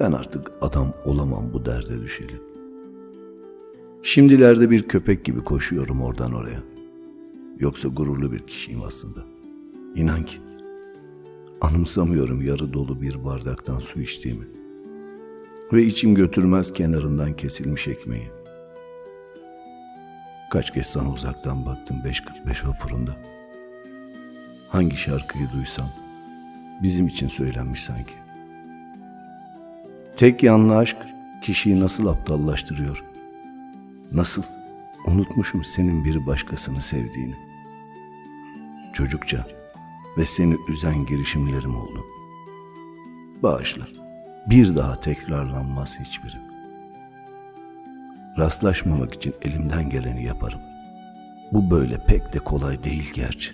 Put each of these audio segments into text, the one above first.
Ben artık adam olamam bu derde düşeli. Şimdilerde bir köpek gibi koşuyorum oradan oraya. Yoksa gururlu bir kişiyim aslında. İnan ki. Anımsamıyorum yarı dolu bir bardaktan su içtiğimi. Ve içim götürmez kenarından kesilmiş ekmeği. Kaç kez sana uzaktan baktım 5.45 vapurunda. Hangi şarkıyı duysam bizim için söylenmiş sanki. Tek yanlı aşk kişiyi nasıl aptallaştırıyor? Nasıl? Unutmuşum senin bir başkasını sevdiğini. Çocukça ve seni üzen girişimlerim oldu. Bağışla. Bir daha tekrarlanmaz hiçbiri. Rastlaşmamak için elimden geleni yaparım. Bu böyle pek de kolay değil gerçi.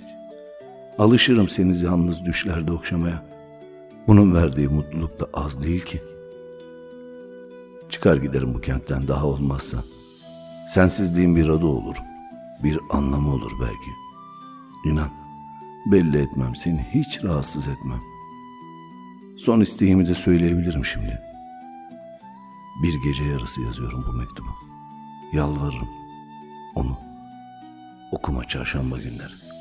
Alışırım seni yalnız düşlerde okşamaya. Bunun verdiği mutluluk da az değil ki. Çıkar giderim bu kentten daha olmazsa. Sensizliğin bir adı olur. Bir anlamı olur belki. İnan, belli etmem seni hiç rahatsız etmem. Son isteğimi de söyleyebilirim şimdi. Bir gece yarısı yazıyorum bu mektubu. Yalvarırım. Onu okuma çarşamba günleri.